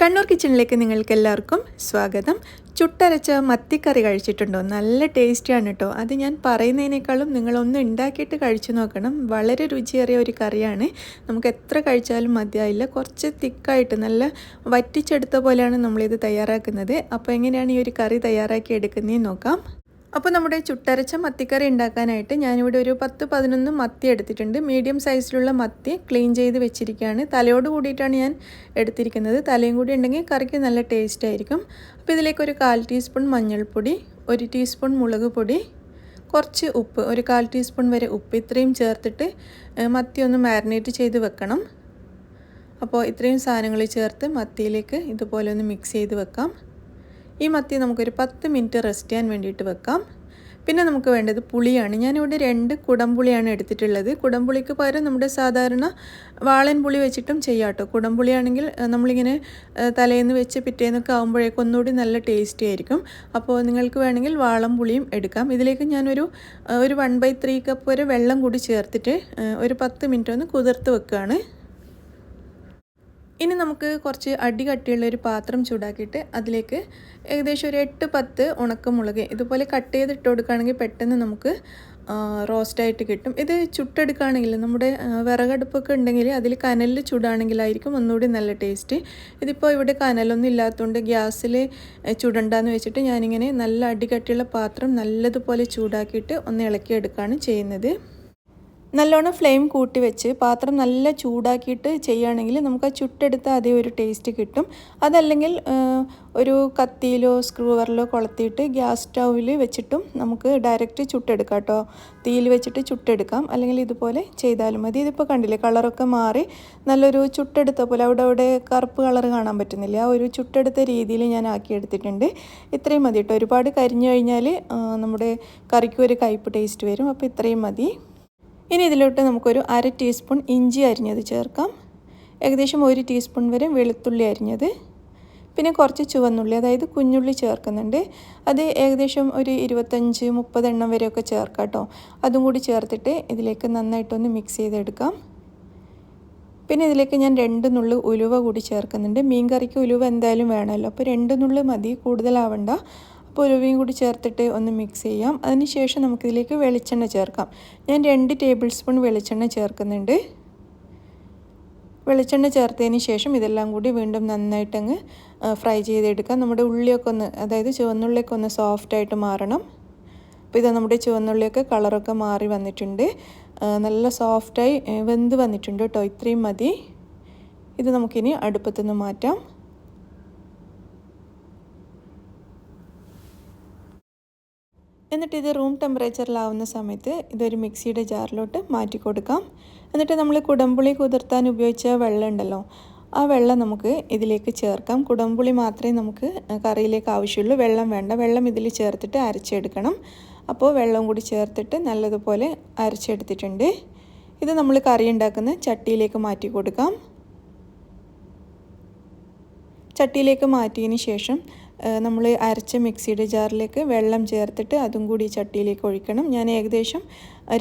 കണ്ണൂർ കിച്ചണിലേക്ക് നിങ്ങൾക്ക് എല്ലാവർക്കും സ്വാഗതം. ചുട്ടരച്ച മത്തിക്കറി കഴിച്ചിട്ടുണ്ടോ? നല്ല ടേസ്റ്റിയാണ് കേട്ടോ അത് ഞാൻ പറയുന്നതിനേക്കാളും നിങ്ങളൊന്ന് ഉണ്ടാക്കിയിട്ട് കഴിച്ചു നോക്കണം. വളരെ രുചിയേറിയ ഒരു കറിയാണ്. നമുക്ക് എത്ര കഴിച്ചാലും മതിയായില്ല. കുറച്ച് തിക്കായിട്ട് നല്ല വറ്റിച്ചെടുത്ത പോലെയാണ് നമ്മളിത് തയ്യാറാക്കുന്നത്. അപ്പോൾ എങ്ങനെയാണ് ഈ ഒരു കറി തയ്യാറാക്കി എടുക്കുന്നതെന്ന് നോക്കാം. അപ്പോൾ നമ്മുടെ ചുട്ടരച്ച മത്തിക്കറി ഉണ്ടാക്കാനായിട്ട് ഞാനിവിടെ ഒരു പത്ത് പതിനൊന്ന് മത്തി എടുത്തിട്ടുണ്ട്. മീഡിയം സൈസിലുള്ള മത്തി ക്ലീൻ ചെയ്ത് വെച്ചിരിക്കുകയാണ്. തലയോട് കൂടിയിട്ടാണ് ഞാൻ എടുത്തിരിക്കുന്നത്. തലയും കൂടി ഉണ്ടെങ്കിൽ കറിക്ക് നല്ല ടേസ്റ്റ് ആയിരിക്കും. അപ്പോൾ ഇതിലേക്ക് ഒരു കാൽ ടീസ്പൂൺ മഞ്ഞൾപ്പൊടി ഒരു ടീസ്പൂൺ മുളക് പൊടി കുറച്ച് ഉപ്പ് ഒരു കാൽ ടീസ്പൂൺ വരെ ഉപ്പ് ഇത്രയും ചേർത്തിട്ട് മത്തി ഒന്ന് മാരിനേറ്റ് ചെയ്ത് വെക്കണം. അപ്പോൾ ഇത്രയും സാധനങ്ങൾ ചേർത്ത് മത്തിയിലേക്ക് ഇതുപോലെ ഒന്ന് മിക്സ് ചെയ്ത് വെക്കാം. ഈ മത്തി നമുക്കൊരു പത്ത് മിനിറ്റ് റെസ്റ്റ് ചെയ്യാൻ വേണ്ടിയിട്ട് വെക്കാം. പിന്നെ നമുക്ക് വേണ്ടത് പുളിയാണ്. ഞാനിവിടെ രണ്ട് കുടംപുളിയാണ് എടുത്തിട്ടുള്ളത്. കുടംപുളിക്ക് പകരം നമ്മുടെ സാധാരണ വാളൻ പുളി വെച്ചിട്ടും ചെയ്യാം കേട്ടോ. കുടംപുളിയാണെങ്കിൽ നമ്മളിങ്ങനെ തലേന്ന് വെച്ച് പിറ്റേന്നൊക്കെ ആകുമ്പോഴേക്കും ഒന്നുകൂടി നല്ല ടേസ്റ്റി ആയിരിക്കും. അപ്പോൾ നിങ്ങൾക്ക് വേണമെങ്കിൽ വാളം പുളിയും എടുക്കാം. ഇതിലേക്ക് ഞാനൊരു ഒരു വൺ ബൈ ത്രീ കപ്പ് വരെ വെള്ളം കൂടി ചേർത്തിട്ട് ഒരു പത്ത് മിനിറ്റ് ഒന്ന് കുതിർത്ത് വെക്കുകയാണ്. ഇനി നമുക്ക് കുറച്ച് അടി കട്ടിയുള്ള ഒരു പാത്രം ചൂടാക്കിയിട്ട് അതിലേക്ക് ഏകദേശം ഒരു എട്ട് പത്ത് ഉണക്കമുളക് ഇതുപോലെ കട്ട് ചെയ്ത് ഇട്ട് കൊടുക്കുകയാണെങ്കിൽ പെട്ടെന്ന് നമുക്ക് റോസ്റ്റായിട്ട് കിട്ടും. ഇത് ചുട്ടെടുക്കുകയാണെങ്കിൽ നമ്മുടെ വിറകടുപ്പൊക്കെ ഉണ്ടെങ്കിൽ അതിൽ കനലിൽ ചൂടാണെങ്കിലായിരിക്കും ഒന്നുകൂടി നല്ല ടേസ്റ്റ്. ഇതിപ്പോൾ ഇവിടെ കനലൊന്നും ഇല്ലാത്തതുകൊണ്ട് ഗ്യാസിൽ ചുടണ്ടെന്ന് വെച്ചിട്ട് ഞാനിങ്ങനെ നല്ല അടികട്ടിയുള്ള പാത്രം നല്ലതുപോലെ ചൂടാക്കിയിട്ട് ഒന്ന് ഇളക്കിയെടുക്കുകയാണ് ചെയ്യുന്നത്. നല്ലോണം ഫ്ലെയിം കൂട്ടി വെച്ച് പാത്രം നല്ല ചൂടാക്കിയിട്ട് ചെയ്യുകയാണെങ്കിൽ നമുക്ക് ആ ചുട്ടെടുത്ത അതേ ഒരു ടേസ്റ്റ് കിട്ടും. അതല്ലെങ്കിൽ ഒരു കത്തിയിലോ സ്ക്രൂവറിലോ കൊളുത്തിയിട്ട് ഗ്യാസ് സ്റ്റൗവിൽ വെച്ചിട്ടും നമുക്ക് ഡയറക്റ്റ് ചുട്ടെടുക്കാം കേട്ടോ. തീയിൽ വെച്ചിട്ട് ചുട്ടെടുക്കാം. അല്ലെങ്കിൽ ഇതുപോലെ ചെയ്താലും മതി. ഇതിപ്പോൾ കണ്ടില്ലേ കളറൊക്കെ മാറി നല്ലൊരു ചുട്ടെടുത്ത പോലെ അവിടെ അവിടെ കറുപ്പ് കളർ കാണാൻ പറ്റുന്നില്ല. ആ ഒരു ചുട്ടെടുത്ത രീതിയിൽ ഞാൻ ആക്കിയെടുത്തിട്ടുണ്ട് ഇത്രയും മതി കേട്ടോ. ഒരുപാട് കരിഞ്ഞു കഴിഞ്ഞാൽ നമ്മുടെ കറിക്ക് ഒരു കയ്പ്പ് ടേസ്റ്റ് വരും. അപ്പോൾ ഇത്രയും മതി. ഇനി ഇതിലോട്ട് നമുക്കൊരു അര ടീസ്പൂൺ ഇഞ്ചി അരിഞ്ഞത് ചേർക്കാം. ഏകദേശം ഒരു ടീസ്പൂൺ വരെ വെളുത്തുള്ളി അരിഞ്ഞത്. പിന്നെ കുറച്ച് ചുവന്നുള്ളി അതായത് കുഞ്ഞുള്ളി ചേർക്കുന്നുണ്ട്. അത് ഏകദേശം ഒരു ഇരുപത്തഞ്ച് മുപ്പതെണ്ണം വരെയൊക്കെ ചേർക്കാം കേട്ടോ. അതും കൂടി ചേർത്തിട്ട് ഇതിലേക്ക് നന്നായിട്ടൊന്ന് മിക്സ് ചെയ്തെടുക്കാം. പിന്നെ ഇതിലേക്ക് ഞാൻ രണ്ട് നുള്ളു ഉലുവ കൂടി ചേർക്കുന്നുണ്ട്. മീൻ കറിക്ക് ഉലുവ എന്തായാലും വേണമല്ലോ. അപ്പോൾ രണ്ട് നുള്ളു മതി. കൂടുതലാവണ്ട. അപ്പോൾ ഉലുവയും കൂടി ചേർത്തിട്ട് ഒന്ന് മിക്സ് ചെയ്യാം. അതിനുശേഷം നമുക്കിതിലേക്ക് വെളിച്ചെണ്ണ ചേർക്കാം. ഞാൻ രണ്ട് ടേബിൾ സ്പൂൺ വെളിച്ചെണ്ണ ചേർക്കുന്നുണ്ട്. വെളിച്ചെണ്ണ ചേർത്തതിന് ശേഷം ഇതെല്ലാം കൂടി വീണ്ടും നന്നായിട്ടങ്ങ് ഫ്രൈ ചെയ്തെടുക്കാം. നമ്മുടെ ഉള്ളിയൊക്കെ ഒന്ന് അതായത് ചുവന്നുള്ളിയൊക്കെ ഒന്ന് സോഫ്റ്റായിട്ട് മാറണം. അപ്പോൾ ഇതാ നമ്മുടെ ചുവന്നുള്ളിയൊക്കെ കളറൊക്കെ മാറി വന്നിട്ടുണ്ട്. നല്ല സോഫ്റ്റായി വെന്ത് വന്നിട്ടുണ്ട് കേട്ടോ. ഇത്രയും മതി. ഇത് നമുക്കിനി അടുപ്പത്തുനിന്ന് മാറ്റാം. എന്നിട്ട് ഇത് റൂം ടെമ്പറേച്ചറിലാവുന്ന സമയത്ത് ഇതൊരു മിക്സിയുടെ ജാറിലോട്ട് മാറ്റി കൊടുക്കാം. എന്നിട്ട് നമ്മൾ കുടംപുളി കുതിർത്താൻ ഉപയോഗിച്ച വെള്ളം ഉണ്ടല്ലോ ആ വെള്ളം നമുക്ക് ഇതിലേക്ക് ചേർക്കാം. കുടംപുളി മാത്രമേ നമുക്ക് കറിയിലേക്ക് ആവശ്യമുള്ളൂ. വെള്ളം വേണ്ട. വെള്ളം ഇതിൽ ചേർത്തിട്ട് അരച്ചെടുക്കണം. അപ്പോൾ വെള്ളം കൂടി ചേർത്തിട്ട് നല്ലതുപോലെ അരച്ചെടുത്തിട്ടുണ്ട്. ഇത് നമ്മൾ കറി ഉണ്ടാക്കുന്ന ചട്ടിയിലേക്ക് മാറ്റി കൊടുക്കാം. ചട്ടിയിലേക്ക് മാറ്റിയതിന് ശേഷം നമ്മൾ അരച്ച മിക്സിയുടെ ജാറിലേക്ക് വെള്ളം ചേർത്തിട്ട് അതും കൂടി ചട്ടിയിലേക്ക് ഒഴിക്കണം. ഞാൻ ഏകദേശം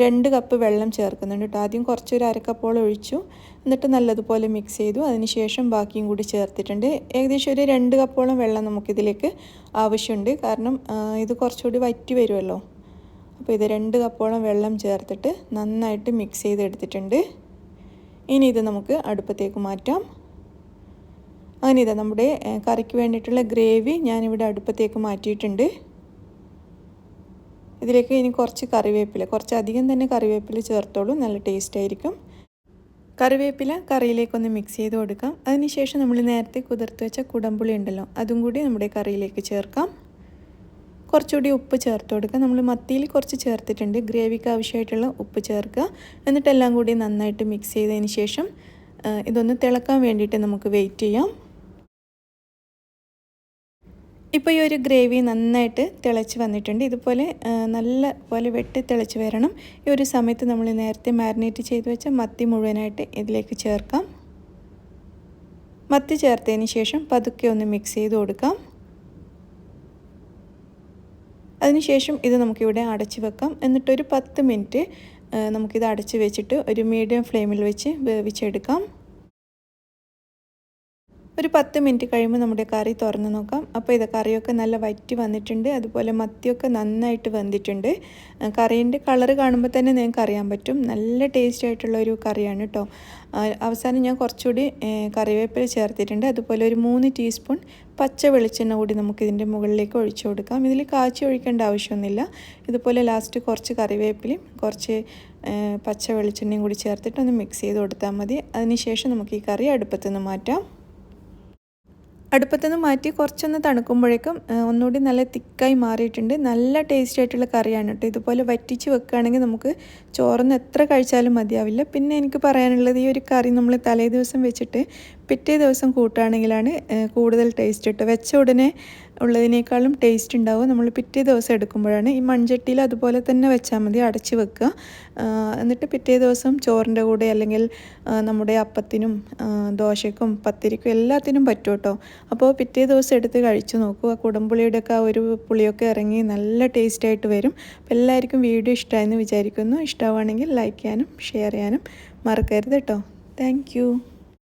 രണ്ട് കപ്പ് വെള്ളം ചേർക്കുന്നുണ്ട് കേട്ടോ. ആദ്യം കുറച്ചൊരു അരക്കപ്പോളം ഒഴിച്ചു. എന്നിട്ട് നല്ലതുപോലെ മിക്സ് ചെയ്തു. അതിനുശേഷം ബാക്കിയും കൂടി ചേർത്തിട്ടുണ്ട്. ഏകദേശം ഒരു രണ്ട് കപ്പോളം വെള്ളം നമുക്കിതിലേക്ക് ആവശ്യമുണ്ട്. കാരണം ഇത് കുറച്ചുകൂടി വറ്റി വരുമല്ലോ. അപ്പോൾ ഇത് രണ്ട് കപ്പോളം വെള്ളം ചേർത്തിട്ട് നന്നായിട്ട് മിക്സ് ചെയ്തെടുത്തിട്ടുണ്ട്. ഇനി ഇത് നമുക്ക് അടുപ്പത്തേക്ക് മാറ്റാം. അങ്ങനെ ഇതാ നമ്മുടെ കറിക്ക് വേണ്ടിയിട്ടുള്ള ഗ്രേവി ഞാനിവിടെ അടുപ്പത്തേക്ക് മാറ്റിയിട്ടുണ്ട്. ഇതിലേക്ക് ഇനി കുറച്ച് കറിവേപ്പില കുറച്ച് അധികം തന്നെ കറിവേപ്പില ചേർത്തോളൂ നല്ല ടേസ്റ്റ് ആയിരിക്കും. കറിവേപ്പില കറിയിലേക്കൊന്ന് മിക്സ് ചെയ്ത് കൊടുക്കാം. അതിനുശേഷം നമ്മൾ നേരത്തെ കുതിർത്ത് വെച്ച കുടമ്പുളി ഉണ്ടല്ലോ അതും കൂടി നമ്മുടെ കറിയിലേക്ക് ചേർക്കാം. കുറച്ചുകൂടി ഉപ്പ് ചേർത്ത് കൊടുക്കുക. നമ്മൾ മത്തിയിൽ കുറച്ച് ചേർത്തിട്ടുണ്ട് ഗ്രേവിക്ക് ആവശ്യമായിട്ടുള്ള ഉപ്പ് ചേർക്കുക. എന്നിട്ടെല്ലാം കൂടി നന്നായിട്ട് മിക്സ് ചെയ്തതിന് ശേഷം ഇതൊന്ന് തിളക്കാൻ വേണ്ടിയിട്ട് നമുക്ക് വെയിറ്റ് ചെയ്യാം. ഇപ്പോൾ ഈ ഒരു ഗ്രേവി നന്നായിട്ട് തിളച്ച് വന്നിട്ടുണ്ട്. ഇതുപോലെ നല്ല പോലെ വെട്ടി തിളച്ച് വരണം. ഈ ഒരു സമയത്ത് നമ്മൾ നേരത്തെ മാരിനേറ്റ് ചെയ്ത് വെച്ച മത്തി മുഴുവനായിട്ട് ഇതിലേക്ക് ചേർക്കാം. മത്തി ചേർത്തതിന് ശേഷം പതുക്കെ ഒന്ന് മിക്സ് ചെയ്ത് കൊടുക്കാം. അതിനുശേഷം ഇത് നമുക്കിവിടെ അടച്ച് വെക്കാം. എന്നിട്ടൊരു പത്ത് മിനിറ്റ് നമുക്കിത് അടച്ച് വെച്ചിട്ട് ഒരു മീഡിയം ഫ്ലെയിമിൽ വെച്ച് വേവിച്ചെടുക്കാം. ഒരു പത്ത് മിനിറ്റ് കഴിയുമ്പോൾ നമ്മുടെ കറി തുറന്ന് നോക്കാം. അപ്പോൾ ഇത് കറിയൊക്കെ നല്ല വറ്റി വന്നിട്ടുണ്ട്. അതുപോലെ മത്തിയൊക്കെ നന്നായിട്ട് വെന്തിട്ടുണ്ട്. കറീന്റെ കളറ് കാണുമ്പോൾ തന്നെ നിങ്ങൾക്ക് അറിയാൻ പറ്റും. നല്ല ടേസ്റ്റ് ആയിട്ടുള്ള ഒരു കറിയാണ് കേട്ടോ. അവസാനം ഞാൻ കുറച്ചുകൂടി കറിവേപ്പില ചേർത്തിട്ടുണ്ട്. അതുപോലെ ഒരു മൂന്ന് ടീസ്പൂൺ പച്ച വെളിച്ചെണ്ണ കൂടി നമുക്കിതിന്റെ മുകളിലേക്ക് ഒഴിച്ചു കൊടുക്കാം. ഇതിൽ കാച്ചി ഒഴിക്കേണ്ട ആവശ്യമൊന്നുമില്ല. ഇതുപോലെ ലാസ്റ്റ് കുറച്ച് കറിവേപ്പിലയും കുറച്ച് പച്ച വെളിച്ചെണ്ണയും കൂടി ചേർത്തിട്ട് ഒന്ന് മിക്സ് ചെയ്ത് കൊടുത്താൽ മതി. അതിനുശേഷം നമുക്ക് ഈ കറി അടുപ്പത്തുനിന്ന് മാറ്റാം. അടുപ്പത്തുനിന്ന് മാറ്റി കുറച്ചൊന്ന് തണുക്കുമ്പോഴേക്കും ഒന്നുകൂടി നല്ല തിക്കായി മാറിയിട്ടുണ്ട്. നല്ല ടേസ്റ്റ് ആയിട്ടുള്ള കറിയാണ് കേട്ടോ. ഇതുപോലെ വറ്റിച്ച് വെക്കുകയാണെങ്കിൽ നമുക്ക് ചോറൊന്ന് എത്ര കഴിച്ചാലും മതിയാവില്ല. പിന്നെ എനിക്ക് പറയാനുള്ളത് ഈ ഒരു കറി നമ്മൾ തലേ ദിവസം വെച്ചിട്ട് പിറ്റേ ദിവസം കൂട്ടുകയാണെങ്കിലാണ് കൂടുതൽ ടേസ്റ്റ് കിട്ടുക വെച്ച ഉടനെ ഉള്ളതിനേക്കാളും ടേസ്റ്റ് ഉണ്ടാവും നമ്മൾ പിറ്റേ ദിവസം എടുക്കുമ്പോഴാണ് ഈ മൺചട്ടിയിൽ അതുപോലെ തന്നെ വെച്ചാൽ മതി അടച്ച് വെക്കുക. എന്നിട്ട് പിറ്റേ ദിവസം ചോറിന്റെ കൂടെ അല്ലെങ്കിൽ നമ്മുടെ അപ്പത്തിനും ദോശയ്ക്കും പത്തിരിക്കും എല്ലാത്തിനും പറ്റും കേട്ടോ. അപ്പോൾ പിറ്റേ ദിവസം എടുത്ത് കഴിച്ചു നോക്കുക. കുടംപുളിയുടെ ഒക്കെ ഒരു പുളിയൊക്കെ ഇറങ്ങി നല്ല ടേസ്റ്റായിട്ട് വരും. അപ്പോൾ എല്ലാവർക്കും വീഡിയോ ഇഷ്ടമായെന്ന് വിചാരിക്കുന്നു. ഇഷ്ടമാണെങ്കിൽ ലൈക്ക് ചെയ്യാനും ഷെയർ ചെയ്യാനും മറക്കരുത് കേട്ടോ. താങ്ക്